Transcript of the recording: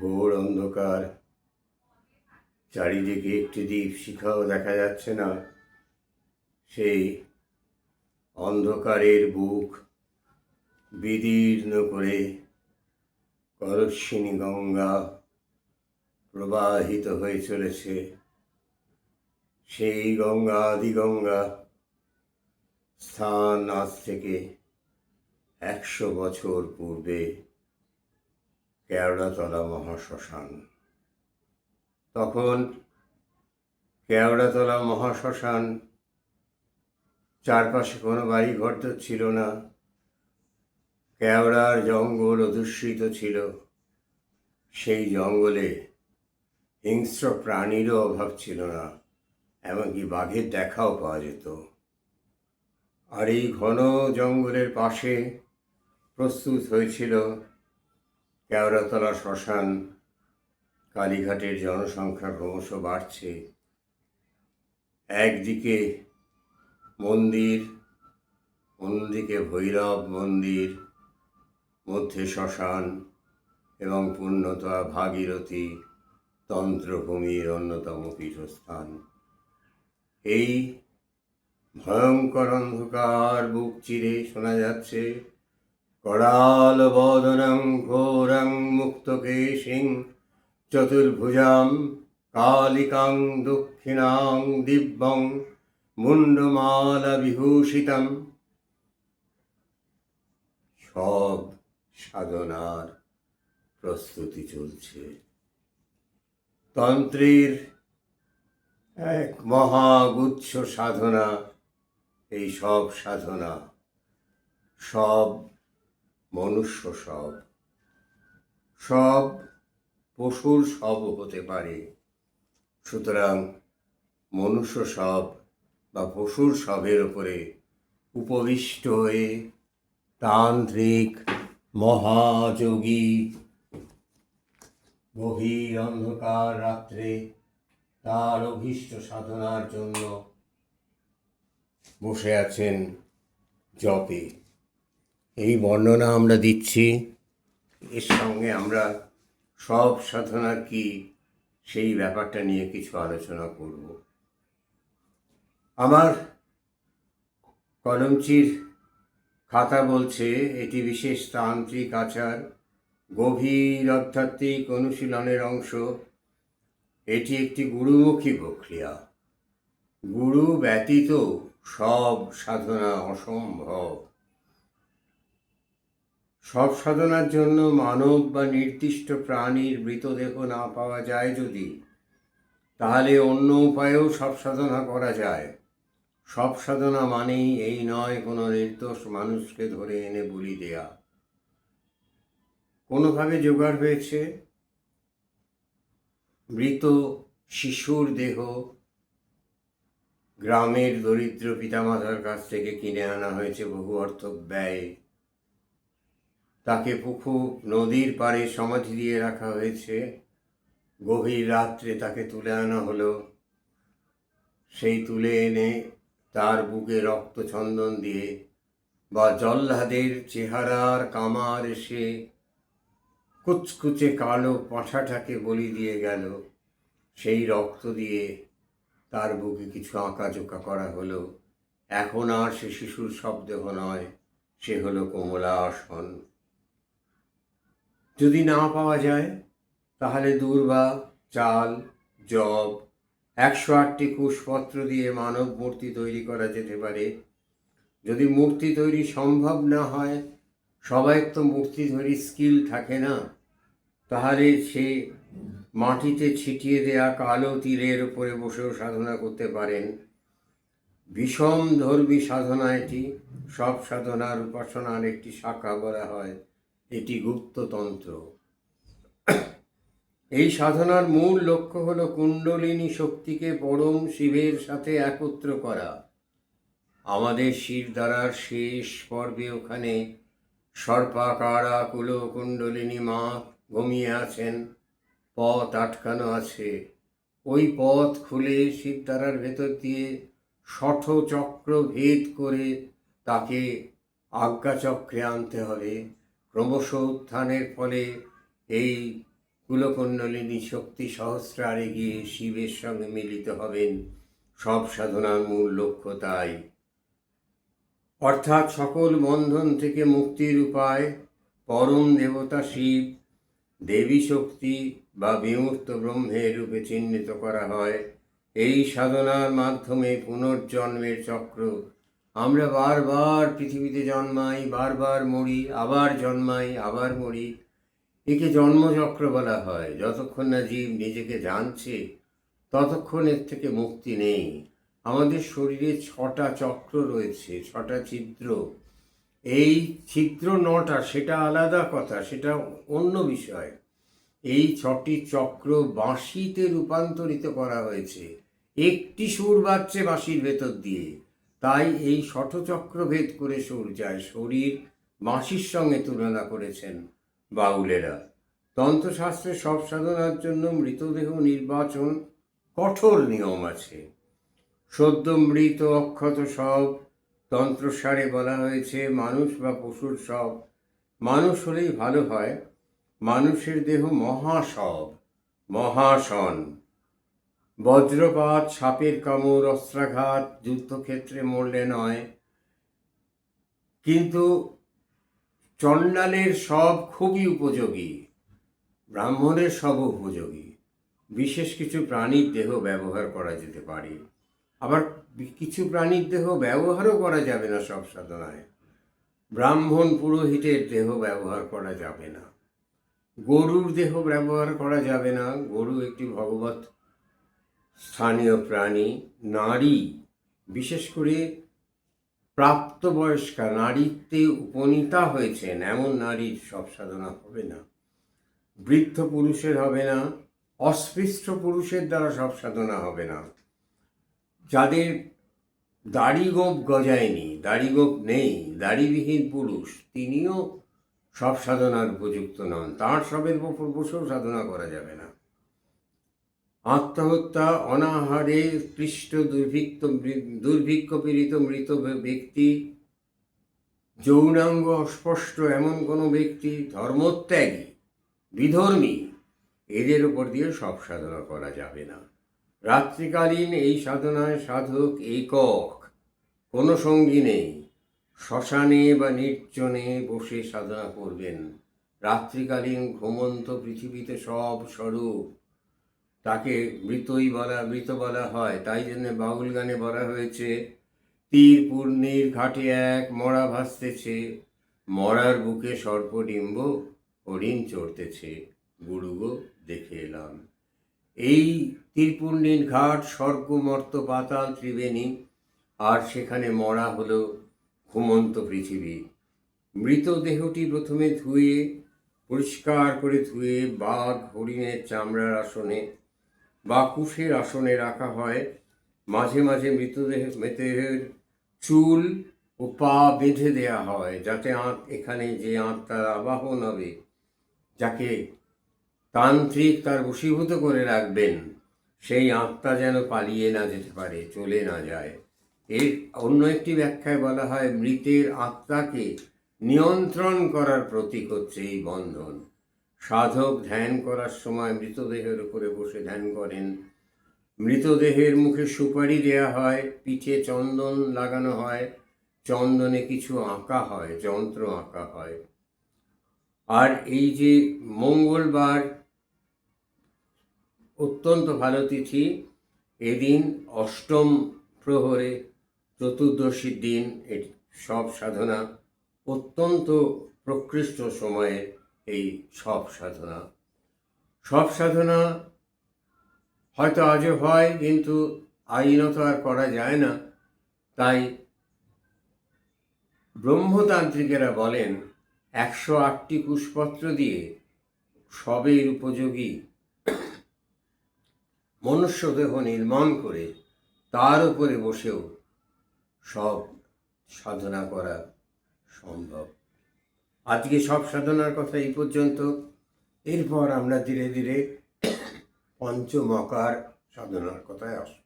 ঘোর অন্ধকার। চারিদিকে একটি দ্বীপ শিখাও দেখা যাচ্ছে না। সেই অন্ধকারের বুক বিদীর্ণ করে করস্বিনী গঙ্গা প্রবাহিত হয়ে চলেছে। সেই গঙ্গা আদি গঙ্গা স্থান আজ থেকে একশো বছর পূর্বে। কেওড়াতলা মহাশ্মশান। তখন কেওড়াতলা মহাশ্মশান চারপাশে কোনো বাড়ি ঘর তো ছিল না। কেওড়ার জঙ্গল অধুষ্ঠিত ছিল। সেই জঙ্গলে হিংস্র প্রাণীরও অভাব ছিল না, এমনকি বাঘের দেখাও পাওয়া যেত। আর এই ঘন জঙ্গলের পাশে প্রস্তুত হয়েছিল কেওড়াতলা শ্মশান, কালীঘাটের জনসংখ্যা ক্রমশ বাড়ছে। একদিকে মন্দির, অন্যদিকে ভৈরব মন্দির, মধ্যে শ্মশান এবং পূর্ণতা ভাগীরথী তন্ত্রভূমির অন্যতম পীঠস্থান। এই ভয়ঙ্কর অন্ধকার বুক চিরে শোনা যাচ্ছে। করাল বদনং ঘোরং মুক্তকেশিং চতুর্ভুজাম কালিকাং দক্ষিণাং দিব্যং মুন্ডমালা বিভূষিতম সব সাধনার প্রস্তুতি চলছে। তন্ত্রের এক মহাগুচ্ছ সাধনা, এই সব সাধনা সব মনুষ্য সব। সব পশুর সব হতে পারে। সুতরাং মনুষ্য সব বা পশুর সবের উপরে উপবিষ্ট হয়ে তান্ত্রিক মহাযোগী গভীর অন্ধকার রাত্রে তার অভীষ্ট সাধনার জন্য বসে আছেন জপে। এই বর্ণনা আমরা দিচ্ছি। এর সঙ্গে আমরা সব সাধনা কি সেই ব্যাপারটা নিয়ে কিছু আলোচনা করব। আমার কলমচির খাতা বলছে, এটি বিশেষ তান্ত্রিক আচার, গভীর আধ্যাত্মিক অনুশীলনের অংশ। এটি একটি গুরুমুখী প্রক্রিয়া। গুরু ব্যতীত সব সাধনা অসম্ভব। সব সাধনার জন্য মানব বা নির্দিষ্ট প্রাণীর মৃতদেহ না পাওয়া যায় যদি, তাহলে অন্য উপায়েও সব সাধনা করা যায়। সব সাধনা মানেই এই নয়, কোনো নির্দোষ মানুষকে ধরে এনে বলি দেয়া। কোনোভাবে জোগাড় হয়েছে? মৃত শিশুর দেহ গ্রামের দরিদ্র পিতামাতার কাছ থেকে কিনে আনা হয়েছে, বহু অর্থ ব্যয় তাকে পুকুর, নদীর পাড়ে সমাধি দিয়ে রাখা হয়েছে। গভীর রাত্রে তাকে তুলে আনা হলো। সেই তুলে এনে তার বুকে রক্ত চন্দন দিয়ে বা জল্লাদের চেহারার কামার এসে কুচকুচে কালো পাঁঠাটাকে বলি দিয়ে গেল। সেই রক্ত দিয়ে তার বুকে কিছু আঁকাজোকা করা হলো। এখন আর সে শিশুর শব্দেহ নয়, সে হলো কমলা আসন যদি না পাওয়া যায়, তাহলে দূর্বা, চাল, জব, একশো আটটি কুশপত্র দিয়ে মানব মূর্তি তৈরি করা যেতে পারে। যদি মূর্তি তৈরি সম্ভব না হয় সবাই তো মূর্তি তৈরি স্কিল থাকে না। তাহলে সে মাটিতে ছিটিয়ে দেয়া কালো তীরের উপরে বসেও সাধনা করতে পারেন। বিষম ধর্মী সাধনা এটি। সব সাধনার উপাসনার একটি শাখা বলা হয়। এটি গুপ্ততন্ত্র। এই সাধনার মূল লক্ষ্য হল কুণ্ডলিনী শক্তিকে পরম শিবের সাথে একত্র করা। আমাদের শিরদারার শেষ পর্বে ওখানে সর্পাকারা কুল কুণ্ডলিনী মা ঘুমিয়ে আছেন, পথ আটকানো আছে। ওই পথ খুলে শিবদারার ভেতর দিয়ে চক্র ভেদ করে তাকে আজ্ঞাচক্রে আনতে হবে। ক্রমশ উত্থানের ফলে এই কুলকুণ্ডলিনী শক্তি সহস্রারে গিয়ে শিবের সঙ্গে মিলিত হবেন। সব সাধনার মূল লক্ষ্য তাই। অর্থাৎ সকল বন্ধন থেকে মুক্তির উপায় পরম দেবতা শিব, দেবী শক্তি বা বিমূর্ত ব্রহ্মের রূপে চিহ্নিত করা হয়। এই সাধনার মাধ্যমে পুনর্জন্মের চক্র আমরা বারবার পৃথিবীতে জন্মাই, বারবার মরি, আবার জন্মাই, আবার মরি। একে জন্মচক্র বলা হয়। যতক্ষণ না জীব নিজেকে জানছে, ততক্ষণ এর থেকে মুক্তি নেই। আমাদের শরীরে ছটা চক্র রয়েছে, ছটা ছিদ্র। এই ছিদ্র নটা, সেটা আলাদা কথা, সেটা অন্য বিষয়। এই ছটি চক্র বাঁশিতে রূপান্তরিত করা হয়েছে। একটি সুর বাজছে বাঁশির ভেতর দিয়ে। তাই এই শতচক্র ভেদ করে সুর যায় শরীর বাঁশির সঙ্গে তুলনা করেছেন বাউলেরা। তন্ত্রশাস্ত্রে সব সাধনার জন্য মৃতদেহ নির্বাচন কঠোর নিয়ম আছে। সদ্য মৃত অক্ষত সব তন্ত্রসারে বলা হয়েছে, মানুষ বা পশুর সব। মানুষ হলেই ভালো হয়, মানুষের দেহ মহাসব, মহাসন। বজ্রপাত, সাপের কামড়, অস্ত্রাঘাত যুদ্ধক্ষেত্রে মরলে নয়। কিন্তু চণ্ডালের সব খুবই উপযোগী, ব্রাহ্মণের সব উপযোগী। বিশেষ কিছু প্রাণীর দেহ ব্যবহার করা যেতে পারে। আবার কিছু প্রাণীর দেহ ব্যবহারও করা যাবে না সব সাধনায়। ব্রাহ্মণ পুরোহিতের দেহ ব্যবহার করা যাবে না। গরুর দেহ ব্যবহার করা যাবে না। গরু একটি ভগবত স্থানীয় প্রাণী, নারী, বিশেষ করে প্রাপ্তবয়স্কা নারীত্বে উপনীতা হয়েছেন, এমন নারীর সব সাধনা হবে না। বৃদ্ধ পুরুষের হবে না অস্পৃষ্ট পুরুষের দ্বারা সব সাধনা হবে না। যাদের দাড়ি গোপ গজায়নি দাড়ি গোপ নেই, দাড়িবিহীন পুরুষ, তিনিও সব সাধনার উপযুক্ত নন, তাঁর সবের ওপর বসেও সাধনা করা যাবে না। আত্মহত্যা, অনাহারে ক্লিষ্ট দুর্ভিক্ষ দুর্ভিক্ষ পীড়িত মৃত ব্যক্তি, যৌনাঙ্গ অস্পষ্ট এমন কোনো ব্যক্তি, ধর্মত্যাগী, বিধর্মী, এদের উপর দিয়ে সব সাধনা করা যাবে না। রাত্রিকালীন এই সাধনায় সাধক একক, কোনো সঙ্গী নেই। শ্মশানে বা নির্জনে বসে সাধনা করবেন। রাত্রিকালীন ঘুমন্ত পৃথিবীতে সব স্বরূপ তাকে মৃতই বলা, মৃত বলা হয়। তাই জন্য বাউল গানে বলা হয়েছে, তীর পূর্ণির ঘাটে এক মরা ভাসতেছে, মরার বুকে সর্পডিম্ব হরিণ চড়তেছে। গুরুগো দেখে এলাম। এই তীরপূর্ণির ঘাট, স্বর্গ, মর্ত, পাতাল, ত্রিবেণী, আর সেখানে মরা হলো ঘুমন্ত পৃথিবী। মৃতদেহটি প্রথমে ধুয়ে, পরিষ্কার করে ধুয়ে, বাঘ, হরিণের চামড়ার আসনে বা কুশের আসনে রাখা হয়। মাঝে মাঝে মৃতদেহ, মৃতদেহের চুল ও পা বেঁধে দেয়া হয় যাতে আঁত, এখানে যে আত্মার আবাহন হবে, যাকে তান্ত্রিক তার বশীভূত করে রাখবেন, সেই আত্মা যেন পালিয়ে না যেতে পারে, চলে না যায়। এর অন্য একটি ব্যাখ্যায় বলা হয়, মৃতের আত্মাকে নিয়ন্ত্রণ করার প্রতীক হচ্ছে এই বন্ধন। সাধক ধ্যান করার সময় মৃতদেহের উপরে বসে ধ্যান করেন। মৃতদেহের মুখে সুপারি দেয়া হয়, পিঠে চন্দন লাগানো হয়, চন্দনে কিছু আঁকা হয়, যন্ত্র আঁকা হয়। আর এই যে মঙ্গলবার, অত্যন্ত ভালো তিথি, এদিন অষ্টম প্রহরে চতুর্দশীর দিন সব সাধনা অত্যন্ত প্রকৃষ্ট সময়ে এই সব সাধনা। সব সাধনা হয়তো আজও হয়, কিন্তু আইনত আর করা যায় না। তাই ব্রহ্মতান্ত্রিকেরা বলেন, একশো আটটি কুশপত্র দিয়ে সবের উপযোগী মনুষ্যদেহ নির্মাণ করে তার উপরে বসেও সব সাধনা করা সম্ভব। আজকে সব সাধনার কথা এই পর্যন্ত। এরপর আমরা ধীরে ধীরে পঞ্চমকার সাধনার কথায় আসব।